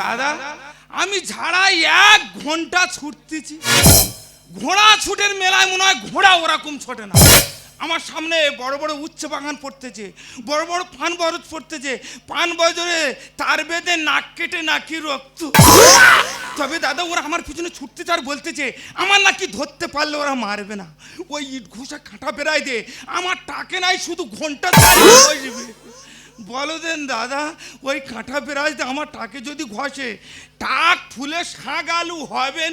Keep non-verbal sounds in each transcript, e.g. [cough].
দাদা, আমি ঝাড়াই এক ঘণ্টা ছুটতেছি। ঘোড়া ছুটের মেলায় মনে হয় ঘোড়া ওরকম ছোটে না। আমার সামনে বড় বড় উচ্চ বাগান পড়তেছে, বড় বড় পান বরজ পড়তেছে, পান বজরে তার বেঁধে নাক কেটে নাকি রক্ত। তবে দাদা, ওরা আমার পিছনে ছুটতে চার বলতেছে, আমার নাকি ধরতে পারলে ওরা মারবে না। ওই ইট ঘুষা খাঁটা বেড়াই দে, আমার টাকে নাই, শুধু ঘণ্টা বলো দেন দাদা ওই কাঁটা বেড়াইতে আমার টাকে যদি ঘষে টাক ফুলে শাক আলু হবে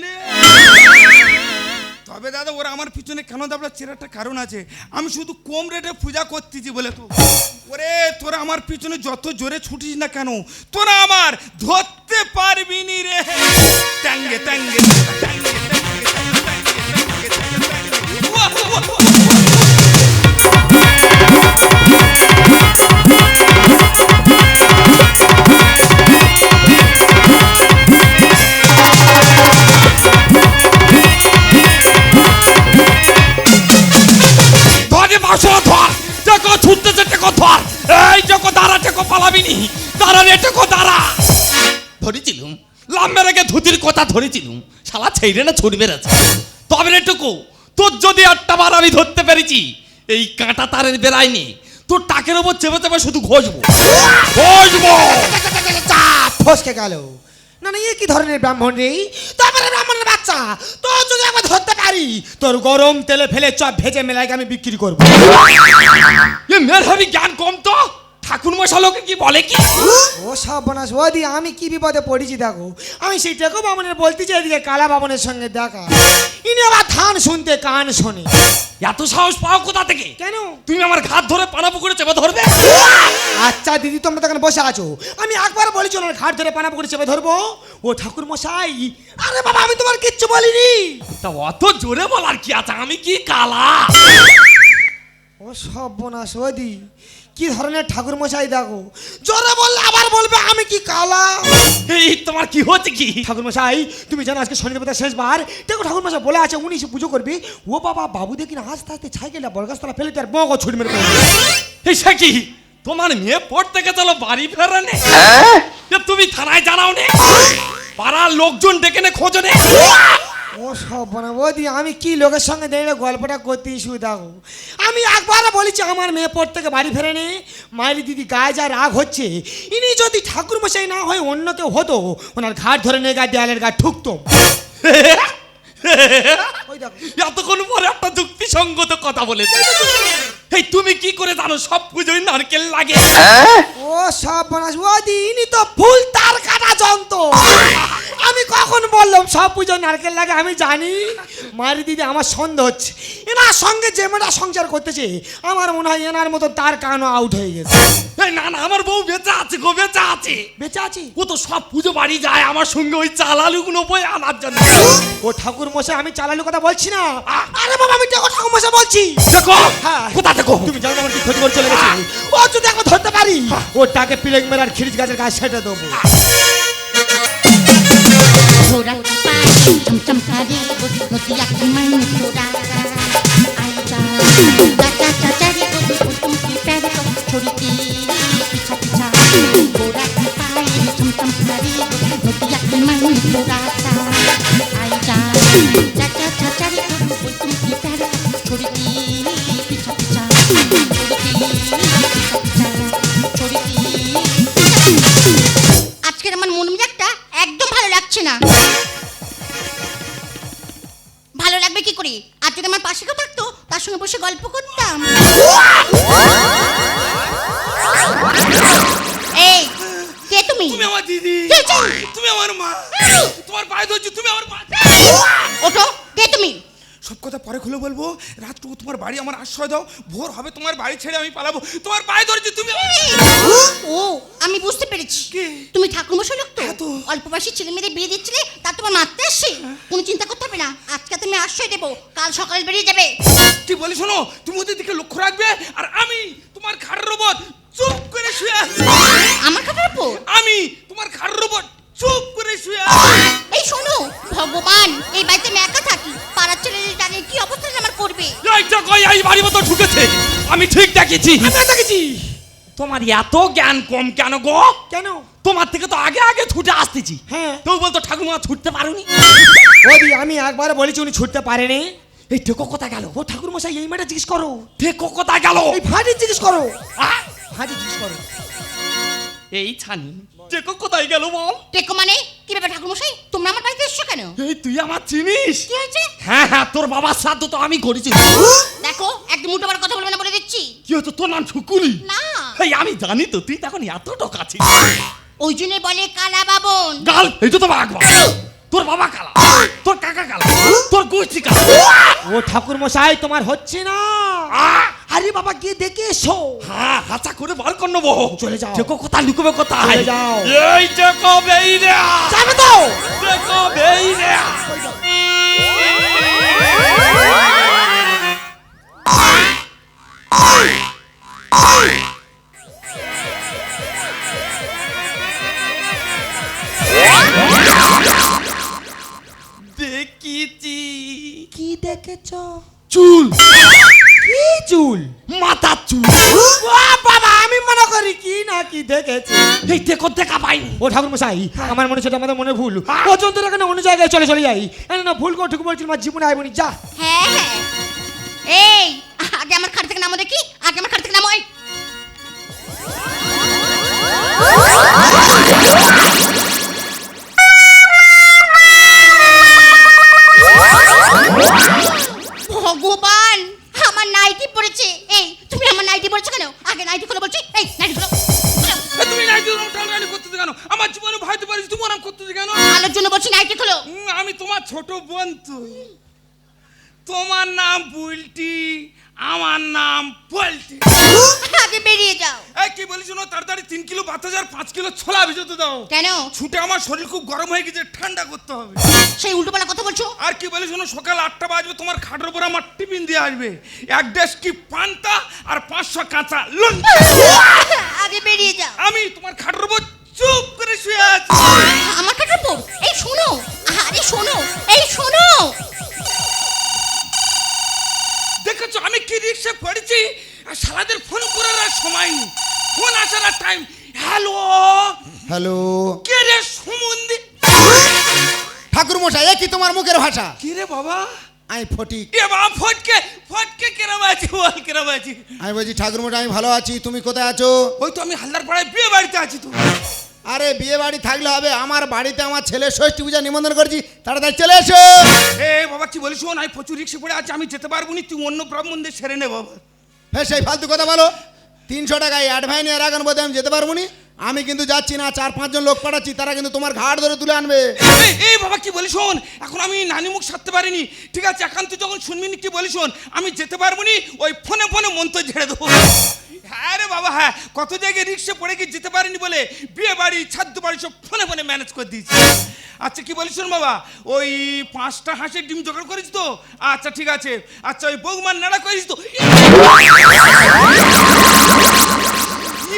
তবে দাদা ওরা আমার পিছনে কেন দাবড়া চেরাটা কারণ আছে আমি শুধু কম রেটে পূজা করতেছি বলে তো ওরে তোরা আমার পিছনে যত জোরে ছুটিস না কেন তোরা আমার ধরতে পারবি নি রে ট্যাঙ্গে ট্যাঙ্গে ট্যাঙ্গে, কথা ধরেছিলুম শালা ছেড়ে না ছুট বেড়েছে তবে রে টুকু তোর যদি আটটা বার আমি ধরতে পেরেছি এই কাঁটা তারের বেড়ায়নি তোর টাকের ওপর চেপে চেপে শুধু ঘষবো। ঘষবো! ফসকে গেল। না না এ কি ধরনের ব্রাহ্মণ রে? তারপরে ব্রাহ্মণের বাচ্চা তোর যদি একবার ধরতে পারি তোর গরম তেলে ফেলে চপ ভেজে মেলাকে আমি বিক্রি করব। এ হবি জ্ঞান কম তো? ঠাকুর মশালোকে কি বলে কি? ও সব বনাস ওদি আমি কি বিপদে পড়েছি দেখো? আমি সেই টেকো বামনের বলতে চাই এদিকে কালা বামনের সঙ্গে দেখা। ইনি আবার ধান শুনতে কান শোনে। এত সাহস পাও কোথা থেকে? কেন? তুমি আমার ঘাত ধরে পানা পুকুরে চেপে ধরবে? আচ্ছা দিদি তোমরা তখন বসে আছো। আমি একবার বলেছি ওনার ঘাট ধরে পানা পুকুরে চেপে ধরবো। ও ঠাকুর মশাই আরে বাবা আমি তোমার কিচ্ছু বলিনি। তা অত জোরে বলার কি আছে? আমি কি কালা? ও সব বোনাস ওদি। কি ধরনের ঠাকুর মশাই দেখো? জোরে বললে আবার বলবে আমি কি কালা? এই তোমার কি হচ্ছে কি? ঠাকুর মশাই তুমি জানো আজকে শনিদেবতা শেষবার? দেখো ঠাকুর মশাই বলে আছে উনি পুজো করবি। ও বাবা বাবু দেখি না আস্তে আস্তে ছাইকেলটা বরগাছতলা ফেলে তার বগো ছুট মেরে। এই সে কি? তোমার মেয়ে পড়তে গেছিল বাড়ি ফেরানে? এ তুমি থানায় জানাও নে। পাড়ার লোকজন ডেকে নে খোঁজ নে। ও সব ওদি আমি কি লোকের সঙ্গে দাঁড়িয়ে গল্পটা করতে ইস্যু দেখো আমি একবার বলেছি আমার মেয়ে পড়তে থেকে বাড়ি ফেরেনি। মায়ের দিদি গায়ে যা রাগ হচ্ছে ইনি যদি ঠাকুর মশাই না হয় অন্য কেউ হতো ওনার ঘাট ধরে নিয়ে গা দেয়ালের গা ঠুকতো। [laughs] এতক্ষণ পরে একটা যুক্তিসঙ্গত কথা বলেছে। এই তুমি কি করে জানো সব পুজোয় নারকেল লাগে। ও সব বনাস ওদি ইনি তো ফুল তার কাটা যন্ত্র। [laughs] কখন বললাম সব পুজো নারকেল লাগে আমি জানি। মারি দিদি আমার সন্দেহ হচ্ছে। এনার সঙ্গে যে মেয়েটা সংসার করতেছে আমার মনে হয় এনার মতো তার কানও আউট হয়ে গেছে। এই না না আমার বউ বেঁচে আছে গো বেঁচে আছে। বেঁচে আছি? ও তো সব পুজো বাড়ি যায় আমার সঙ্গে ওই চাল আলুগুলো বই আনার জন্য। ও ঠাকুর মশাই আমি চালালু কথা বলছি না। আরে বাবা আমি দেখো ঠাকুর মশাই বলছি। দেখো হ্যাঁ। কোথা দেখো? তুমি জানো আমার কি ক্ষতি করে চলে গেছে? ও যদি একবার ধরতে পারি। ওটাকে পিলেক মেরার খিরিজ গাছের গাছ সেটা দেবো। ঘোড়া পায় চমচম করে নদিয়া কিমান ঘোড়া আইটা চাচা চাচা রে গো কুটুম কি প্যারে ছড়িতে পিছা পিছা ঘোড়া পায় চমচম করে নদিয়া কিমান ঘোড়া আইটা চাচা সঙ্গে বসে গল্প করতাম। এই কে তুমি? তুমি আমার দিদি। তুমি? আমার মা। তোমার পায়ে ধরছি তুমি আমার মা। ওঠো কে তুমি? সব কথা পরে খুলে বলব। রাতটুকু তোমার বাড়ি আমার আশ্রয় দাও। ভোর হবে তোমার বাড়ি ছেড়ে আমি পালাবো। তোমার পায়ে ধরেছি তুমি ও আমি বুঝতে পেরেছি? তুমি ঠাকুরমশাই লোক তো? হ্যাঁ অল্প বয়সী ছেলে মেয়েদের বিয়ে দিচ্ছিলে তা তোমার মারতে আসছে কোনো চিন্তা করতে হবে না। আজকে তুমি আশ্রয় দেবো কাল সকালে বেরিয়ে যাবে। কি বলি শোনো তুমি ওদের দিকে লক্ষ্য রাখবে আর আমি তোমার খাড়ের রোবট চুপ করে শুয়ে আছি। আমার খাতার উপর আমি তোমার খাড়ের রোবট চুপ করে শুয়ে আছি। এই শোনো ভগবান এই বাড়িতে আমি একা থাকি। পাড়ার ছেলেদের জানে কি অবস্থা আমার করবে? এইটা কই এই বাড়ি মতো ঢুকেছে। আমি ঠিক দেখেছি। আমি দেখেছি। তোমার এত জ্ঞান কম কেন গো? কেন? তোমার থেকে তো আগে আগে ছুটে আসতেছি। হ্যাঁ। তো বলতো ঠাকুমা ছুটতে পারোনি। ওদি আমি একবার বলেছি উনি ছুটতে পারেনি। এই ঠেকো কোথায় গেল? ও ঠাকুর মশাই এই মেয়েটা জিজ্ঞেস করো। ঠেকো কোথায় গেল? এই ভাটি জিজ্ঞেস করো। আহ! জিজ্ঞেস করো। এই ছানি টেকো কোথায় গেল বল? টেকো মানে? কি ব্যাপার ঠাকুরমশাই? তোমরা আমার বাড়িতে এসছো কেন? এই তুই আমার চিনিস? কি হয়েছে? হ্যাঁ হ্যাঁ তোর বাবার সাধ্য তো আমি করেছি। দেখো একদম উল্টো কথা বলবে না বলে দিচ্ছি। কি হতো তোর নাম শুকুলি না। এই আমি জানি তো তুই তখন এত টাকা আছিস ওই জন্য বলে কালা বাবন। গাল এই তো বাবা আকবর তোর বাবা কালা তোর কাকা কালা তোর গোষ্ঠী কালা। ও ঠাকুর মশাই তোমার হচ্ছে না। আহ! আরে বাবা গিয়ে দেখে এসো। হ্যাঁ হাঁচা করে বার কর নেব চলে যাও। টেকো কোথায় লুকোবে কোথায়। চলে যাও। এই টেকো বেইরে। যাবে তো। টেকো বেইরে। দেখিছি চুল। কি চুল? মাথা চুল। বাবা আমি মনে করি কি না কি দেখেছি। এই টেকো দেখা পাইনি ও ঠাকুর মশাই আমার মনে হচ্ছে আমাদের মনে ভুল। ও যন্ত্র কেন অন্য জায়গায় চলে চলে যাই? না ভুল করে ঠুকু বলছিল আমার জীবনে আইবনি যা। হ্যাঁ হ্যাঁ। এই আগে আমার খাট থেকে নামো দেখি আগে আমার খাট থেকে নামো এই। নাইটি পরেছি এই তুমি আমার নাইটি পরেছো কেন? আগে নাইটি খুলে বলছি। এই নাইটি খুলো। তুমি নাইটি টানাটানি করতেছে কেন? আমার জীবনে ভাইতে পারিস তুমি ওরম করতেছো কেন? আলোর জন্য বলছি নাইটি খুলো। আমি তোমার ছোট বোন তুই। তোমার নাম বুলটি। আমার নাম পল্টি আগে বেরিয়ে যাও। এই কি বলিস না তাড়াতাড়ি তিন কিলো বাতাস আর পাঁচ কিলো ছোলা ভিজাতে দাও। কেন? ছুটে আমার শরীর খুব গরম হয়ে গেছে ঠান্ডা করতে হবে। সেই উল্টোপালা কথা বলছো? আর কি বলিস শোনো? সকাল আটটা বাজবে তোমার খাটের উপর আমার টিফিন দিয়ে আসবে। এক ডেস কি পান্তা আর পাঁচশো কাঁচা লঙ্কা আগে বেরিয়ে যাও। আমি তোমার খাটের উপর চুপ করে শুয়ে আছি। আমার কাছে পড় এই শোনো। আরে শোনো এই শোনো। রিক্সা পড়েছি আর সারাদের ফোন করার আর সময় নেই। ফোন আসার আর টাইম হ্যালো হ্যালো কে রে সুমন্দি? ঠাকুর মশাই এ কি তোমার মুখের ভাষা? কি রে বাবা? আমি ফটিক। এ বাবা ফটকে ফটকে কেরাম আছি বল কেরাম আছি? আমি বলছি ঠাকুর মশাই আমি ভালো আছি তুমি কোথায় আছো? ওই তো আমি হালদার পাড়ায় বিয়ে বাড়িতে আছি তো। আরে বিয়ে বাড়ি থাকলে হবে আমার বাড়িতে আমার ছেলে ষষ্ঠী পূজা নিমন্ত্রণ করছি তাড়াতাড়ি চলে এসো। এ বাবা কি বলিস শোন আমি প্রচুর রিক্সা পড়ে আছে আমি যেতে পারব না তুই অন্য ব্রাহ্মণদের সেরে নে বাবা। হ্যাঁ সেই ফালতু কথা বলো তিনশো টাকায় অ্যাডভাইন এর এখন বোধহয় আমি যেতে পারব না আমি কিন্তু যাচ্ছি না চার পাঁচজন লোক পাঠাচ্ছি তারা কিন্তু তোমার ঘাট ধরে তুলে আনবে। এই, বাবা কি বলি শোন এখন আমি নানি মুখ সারতে পারিনি ঠিক আছে এখন তুই যখন শুনবি নি কি বলি শোন আমি যেতে পারব নি ওই ফোনে ফোনে মন্ত্র ঝেড়ে দেবো। হ্যাঁ রে বাবা হ্যাঁ। কত জায়গায় রিক্সা পড়ে গিয়ে যেতে পারেনি বলে বিয়ে বাড়ি, ছাদ্য বাড়ি সব ফোনে ফোনে ম্যানেজ করে দিয়েছি। আচ্ছা কি বলিস বাবা? ওই পাঁচটা হাঁসের ডিম জোগাড় করিস তো? আচ্ছা ঠিক আছে। আচ্ছা ওই বৌমার নাড়া করিস তো?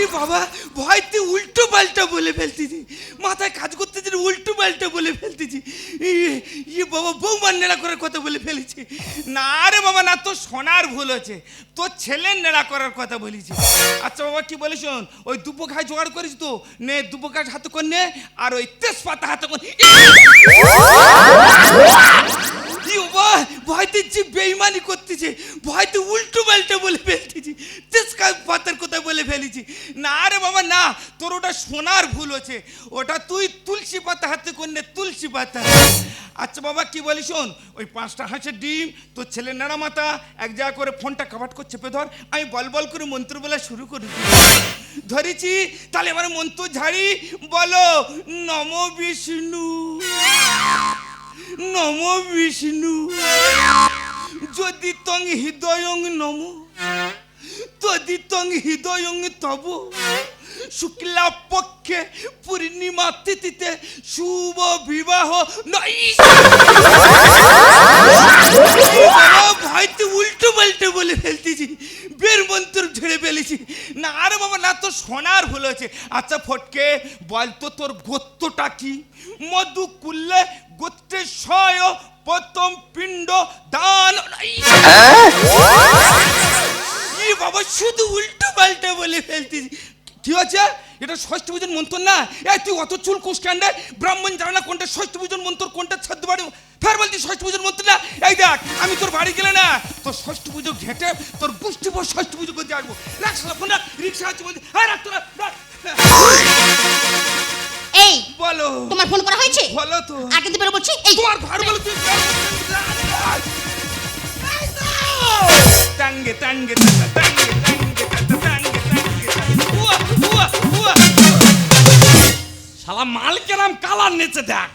ই বাবা ভয়তে উল্টো পাল্টা বলে ফেলতেছি। মাথায় কাজ করতেছি না, উল্টো পাল্টা বলে ফেলতেছি। ই- ই বাবা বৌমার নেড়া করার কথা বলে ফেলেছি। না রে বাবা না তোর সোনার ভুল হচ্ছে তোর ছেলের নেড়া করার কথা বলেছি। আচ্ছা বাবা কি বলিস শোন? ওই দুপো খাই জোগাড় করিস তো। নে দুপো কাজ হাতে করে নে আর ওই তেজপাতা হাতে কর বাবা ভয়তে যে বেইমানি করতেছে ভয়তে উল্টো পাল্টা বলে ফেলতেছি। তেজকা পাতার কথা বলে ফেলেছি। না রে বাবা, না, তোর ওটা সোনার ভুল হচ্ছে। ওটা তুই তুলসী পাতা হাতে করলে তুলসী পাতা। আচ্ছা বাবা, কি বলি শোন, ওই পাঁচটা হাঁসের ডিম, তোর ছেলে নাড়া মাথা, এক জায়গা করে ফোনটা কাভাট করে চেপে ধর, আমি বল বল করে মন্ত্র বলা শুরু করি। ধরেছি, তাহলে এবার মন্ত্র ঝাড়ি, বলো, নম বিষ্ণু। নম বিষ্ণু। যদি তং হৃদয়ং নম তদি তং হৃদয়ং তব শুক্লা পক্ষে পূর্ণিমা তিথিতে শুভ বিবাহ ভয়তে উল্টো পাল্টে বলে ফেলতেছি বের মন্ত্র ঝেড়ে ফেলেছি। না, আরে বাবা, না তো সোনার ভুল হয়েছে। আচ্ছা ফটকে, বল তো তোর গোত্রটা কি? মধু তোর গোষ্ঠী পর ষষ্ঠ পুজো করতে আসব। রাখ সালা ফোন রাখ রিক্সা আছে বলছি হ্যাঁ রাখ তোরা রাখ। এই বলো। তোমার ফোন করা হয়েছে? বলো তো। আগে দিবে বলছি এই। তোমার ঘর বলো তুই টাঙ্গে টাঙ্গে টাঙ্গে শালা মাল কেরাম কালার নেচে দেখ।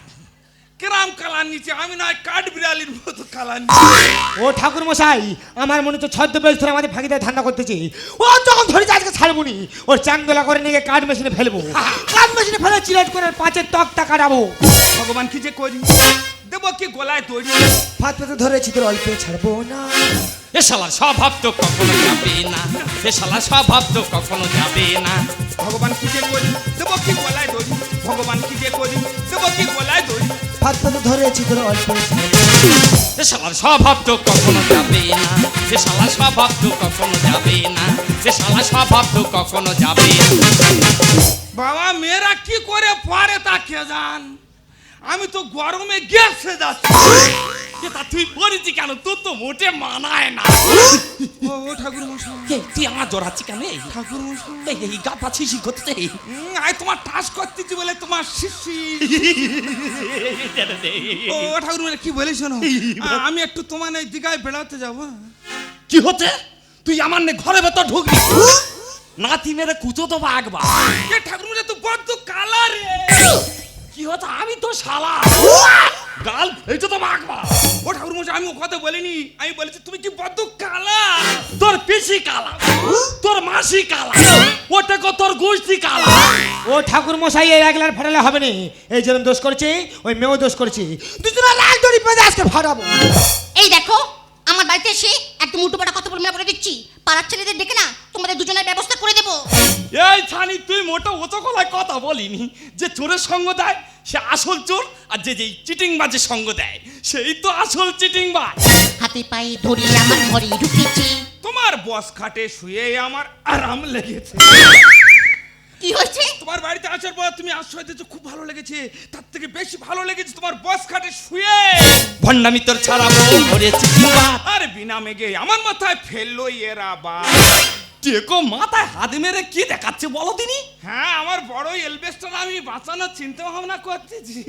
কেরাম কালার নিচে আমি না কাঠ বিড়ালির মতো কালার ও ঠাকুর মশাই আমার মনে তো ছদ্ম বেশ ধরে আমাদের ফাঁকি দিয়ে ধান্দা করতেছে। ও যখন ধরেছে আজকে ছাড়বুনি। ওর চাংদোলা করে নিয়ে কাঠ মেশিনে ফেলব। কাঠ মেশিনে ফেলে চিলেট করে পাঁচের তকটা কাটাবো। ভগবান কি যে করি? দেব কি গলায় দড়ি? ফাঁদ পেতে ধরেছি তোর অল্পে ছাড়বো না। এ শালার স্বভাব তো কখনো যাবে না। এ শালার স্বভাব তো কখনো যাবে না। ভগবান কি যে করি? দেব কি গলায় দড়ি? ভগবান কি যে করি? দেব কি গলায় দড়ি? ফাঁদ পেতে ধরেছি তোর অল্প সে শালার স্বভাব তো কখনো যাবে না। সে শালার স্বভাব তো কখনো যাবে না। সে শালার স্বভাব তো কখনো যাবে না। বাবা, মেয়েরা কি করে পারে তা কে জান? আমি তো গরমে গেছে যাচ্ছি। তা তুই পড়েছি কেন? তোর তো মোটে মানায় না। ও ঠাকুর মশাই তুই আমার জড়াচ্ছি কেন? ঠাকুর মশাই এই, গা পাচ্ছিস করতে? হুম, আই তোমার টাস করতেছি বলে তোমার শিশি। ও ঠাকুর মানে কি বলিস শোনো? আমি একটু তোমার এই দিঘায় বেড়াতে যাব। কি হচ্ছে? তুই আমার ঘরে ভেতর ঢুকবি? নাতি মেরে কুচো তো বাগবা এ ঠাকুর মানে তো বড্ড কালা রে। কি হতো আমি তো শালা। গাল ফেলছো তো বাগবা ও ঠাকুর মশাই আমি ও কথা বলিনি। আমি বলেছি তুমি কি বড্ড কালা? তোর পিসি কালা। তোর মাসি কালা। ওটা কো তোর গোষ্ঠী কালা। ও ঠাকুর মশাই এই একলার ফাটালে হবে না। এই যেরকম দোষ করেছে ওই মেয়েও দোষ করেছে। দুজনে লাল দড়ি পেঁধে আজকে ফাটাবো। এই দেখো আমার বাড়িতে এসে একটু মুঠো পাটা কথা বলে বলে দিচ্ছি। পাড়ার ছেলেদের ডেকে না তোমাদের দুজনের ব্যবস্থা করে দেবো। এই ছানি তুই মোটা ওতো গলায় কথা বলিনি। যে চোরের সঙ্গ দেয় সে আসল চোর আর যে যেই চিটিং বাজে সঙ্গ দেয় সেই তো আসল চিটিং বাজ হাতে পায়ে ধরে আমার ঘরে ঢুকেছে। তোমার বস খাটে শুয়ে আমার আরাম লেগেছে। কি হয়েছে? তোমার বাড়িতে আসার পর তুমি আশ্রয় দিয়েছ খুব ভালো লেগেছে। তার থেকে বেশি ভালো লেগেছে তোমার বস খাটে শুয়ে। ভণ্ডামি তোর ছাড়াবো ঘরে আর বিনা মেঘে আমার মাথায় ফেলল এরা বা টেকো মাথায় হাত মেরে কি দেখাচ্ছে বলো তিনি? হ্যাঁ আমার বড় এলবেস্টার আমি বাঁচানোর চিন্তা ভাবনা করতেছি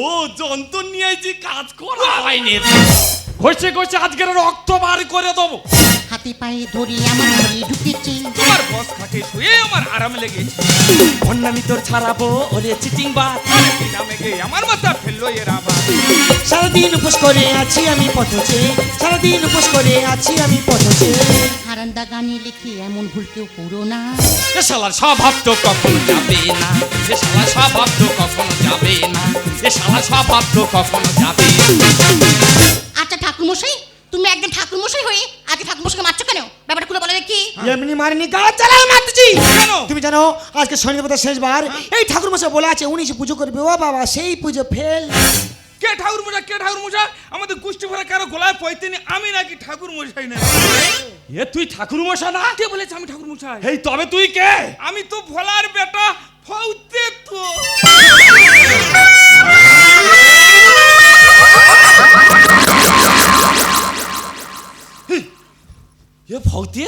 ও যন্ত্র নিয়ে যে কাজ করা হয়নি। ঘষে ঘষে আজকের রক্ত বার করে দেবো। হাতে পায়ে ধরে আমার ঘরে ঢুকেছে। তোমার বস খাটে শুয়ে আমার আরাম লেগেছে। ভণ্ডামি তোর ছাড়াবো ওরে চিটিং মেঘে আমার মাথা ফেলল এরা বা সারাদিন উপোস করে আছি আমি পথছে সারাদিন উপোস করে আছি আমি পথছে হারান্দা গানে লিখে এমন ভুল কেউ করো না। এ শালার স্বভাব তো কখনো যাবে না। এ শালার স্বভাব তো কখনো যাবে না। এ শালার স্বভাব তো কখনো যাবে। আচ্ছা ঠাকুরমশাই তুমি একদিন ঠাকুরমশাই হয়ে আজকে ঠাকুরমশাইকে মারছো কেন? ব্যাপারটা খুলে বলে দেখি। এমনি মারিনি গাছ জ্বালায় মারতেছি? তুমি জানো আজকে শনিবার শেষবার। এই ঠাকুর মশাই বলে আছে উনি যে পুজো করবে। ও বাবা সেই পুজো ফেল। কে ঠাকুর মশাই কে ঠাকুর মশাই? আমাদের গোষ্ঠী ভরা কারও গলায় পয়তেনি আমি নাকি ঠাকুর মশাই না? এ তুই ঠাকুর মশা না? কে বলেছে আমি ঠাকুর মশাই? এই তবে তুই কে? আমি তো ভোলার বেটা ফৌতে তো। এ ভক্তি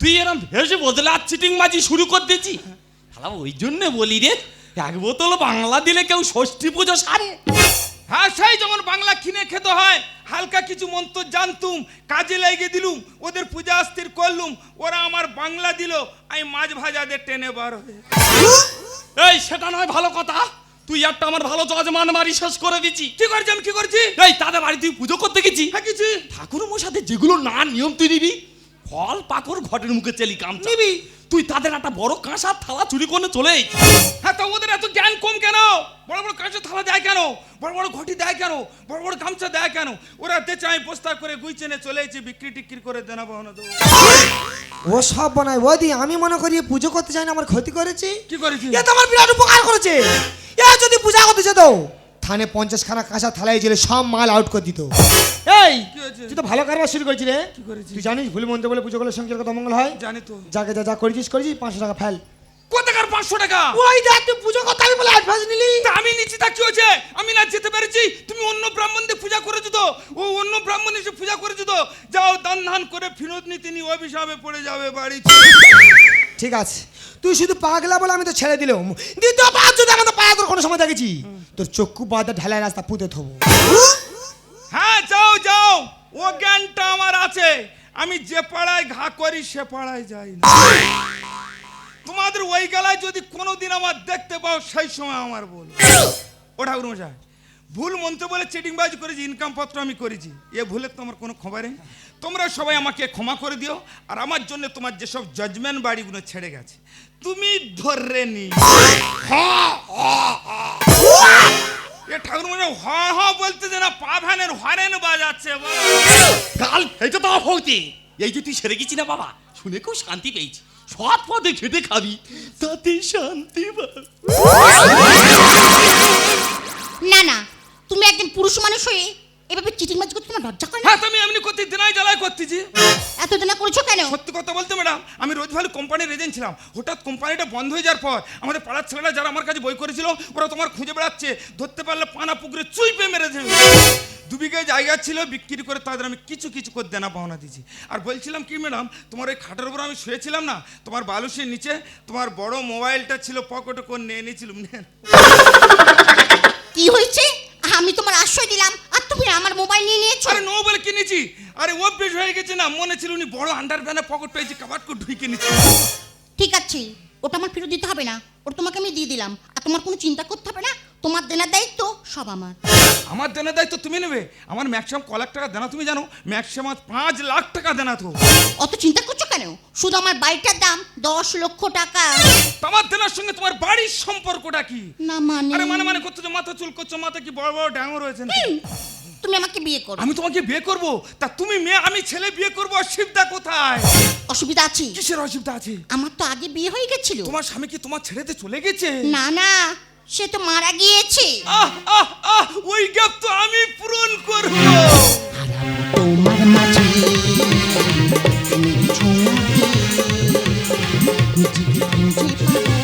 তুই এরম ভেসে বদলে চিটিং মাঝি শুরু করে দিয়েছি। ওই জন্য বলি রে এক বোতল বাংলা দিলে কেউ ষষ্ঠী পুজো সারে। সেই যখন বাংলা কিনে খেতে হয় হালকা কিছু মন্ত্র জানতুম কাজে লাগিয়ে দিলুম ওদের পূজা স্থির করলুম ওরা আমার বাংলা দিল আমি মাছ ভাজাদের টেনে বার হয়ে এই সেটা নয় ভালো কথা। তুই একটা আমার ভালো যজমান মারি শেষ করে দিচ্ছি। কি করছি আমি কি করছি? এই তাদের বাড়ি তুই পুজো করতে গেছি? হ্যাঁ কিছু ঠাকুর মশাদের যেগুলো না নিয়ম তুই নিবি ফল পাকড় ঘটের মুখে চেলি কাম নিবি। তুই তাদের একটা বড় কাঁসার থালা চুরি করে চলে হ্যাঁ তো ওদের এত জ্ঞান কম কেন? বড় বড় কাঁচা থালা দেয় কেন? বড় বড় ঘটি দেয় কেন? বড় বড় গামছা দেয় কেন? ওরা দেছে আমি প্রস্তাব করে গুই চেনে চলে এসেছি বিক্রি টিক্রি করে দেনা বহনা দেবো। ও সব বানায়। ওদি আমি মনে করি পুজো করতে চাই না আমার ক্ষতি করেছে। কি করেছি? এ তো আমার বিরাট উপকার করেছে। এ যদি পূজা করতে যেত থানে পঞ্চাশ খানা কাঁচা থালায় জেলে সব মাল আউট করে দিত। এই তুই তো ভালো কারবার শুরু করেছি রে? তুই জানিস ভুল মন্ত্র বলে পুজো করলে সংসার কত মঙ্গল হয়? জানি তো। যাকে যা যা করেছিস করেছিস পাঁচশো টাকা ফেল। কোথাকার পাঁচশো টাকা? ওই দেখ তুই পুজো করতে আমি বলে অ্যাডভান্স নিলি। আমি নিচ্ছি তা কি হয়েছে? আমি না যেতে পেরেছি। তুমি অন্য ব্রাহ্মণ দিয়ে পূজা করেছ তো? ও অন্য ব্রাহ্মণ এসে পূজা করেছ তো? যাও দান ধান করে ফিরত নি অভিশাপে পড়ে যাবে বাড়ি ঠিক আছে। তুই শুধু পাগলা বলে আমি তো ছেড়ে দিলাম। দ্বিতীয় পাঁচ যদি আমাদের পায়া তোর কোনো সময় দেখেছি তোর চক্ষু বাদে ঢালাই রাস্তা পুঁতে থবো। যাও যাও। ও জ্ঞানটা আমার আছে। আমি যে পাড়ায় ঘা করি সে পাড়ায় যাই না। তোমাদের ওই গেলায় যদি কোনোদিন আমার দেখতে পাও সেই সময় আমার বল। ও ঠাকুর মশাই ভুল মন্ত্র বলে চিটিংবাজি করেছি ইনকাম পত্র আমি করেছি। এ ভুলে তোমার কোনো খবর নেই। তোমরা সবাই আমাকে ক্ষমা করে দিও আর আমার জন্য তোমার যেসব জাজমেন্ট বাড়িগুলো ছেড়ে গেছে তুমি ধরে নি এ ঠাকুর মনে হ হ বলতে যে না পা ভ্যানের হরেন বাজাচ্ছে বলো। কাল এটা তো হতে এই যে তুই সেরে গেছি না বাবা শুনে খুব শান্তি পেয়েছি সৎ পদে খেতে খাবি তাতে শান্তি। না না তুমি একজন পুরুষ মানুষ হয়ে এভাবে চিটিং মাছ করতে তোমার লজ্জা করে না? হ্যাঁ তুমি এমনি করতে দিনাই জ্বালায় করতেছি এত দিনা করেছ কেন? সত্যি কথা বলতে ম্যাডাম আমি রোজ ভালো কোম্পানির এজেন্ট ছিলাম। হঠাৎ কোম্পানিটা বন্ধ হয়ে যাওয়ার পর আমাদের পাড়ার ছেলেরা যারা আমার কাছে বই করেছিল ওরা তোমার খুঁজে বেড়াচ্ছে। ধরতে পারলে পানা পুকুরে চুইপে মেরে দেবে। দু বিঘে জায়গা ছিল বিক্রি করে তাদের আমি কিছু কিছু করে দেনা পাওনা দিয়েছি। আর বলছিলাম কি ম্যাডাম তোমার ওই খাটের উপর আমি শুয়েছিলাম না? তোমার বালুসের নিচে তোমার বড় মোবাইলটা ছিল পকেটে করে নিয়ে নিয়েছিলাম কি হয়েছে? আমি তোমার আশ্রয় দিলাম আর আমার মোবাইল নিয়ে নিয়েছো? আরে নো বলে কিনেছি। আরে ও অভ্যেস হয়ে গেছে না মনে ছিল উনি বড় আন্ডার প্যানে পকেট পেয়েছি কাবাট করে ঢুকে নিচ্ছে ঠিক আছে ওটা আমার ফেরত দিতে হবে না। ওটা তোমাকে আমি দিয়ে দিলাম। আর তোমার কোনো চিন্তা করতে হবে না তোমার দেনার দায়িত্ব সব আমার। আমার দেনার দায়িত্ব তুমি নেবে? আমার ম্যাক্সিমাম ক লাখ টাকা দেনা তুমি জানো ম্যাক্সিমাম পাঁচ লাখ টাকা দেনা তো। অত চিন্তা করছ কেন? শুধু আমার বাড়িটার দাম দশ লক্ষ টাকা। তোমার দেনার সঙ্গে তোমার বাড়ির সম্পর্কটা কি? না মানে আরে মানে মানে করছ যে মাথা চুল করছ মাথা কি বড় বড় ড্যাঙো রয়েছে? তুমি আমাকে বিয়ে করো। আমি তোমাকে বিয়ে করব? তা তুমি মেয়ে আমি ছেলে বিয়ে করব? অসুবিধা কোথায়? অসুবিধা আছে। কিসের অসুবিধা আছে? আমার তো আগে বিয়ে হয়ে গেছিল। তোমার স্বামী কি তোমার ছেড়েতে চলে গেছে? না না সে তো মারা গিয়েছে। আহ আহ আহ ওই গ্যাপ তো আমি পূরণ করব। তোমার মাঝে তুমি খুঁজে পাবো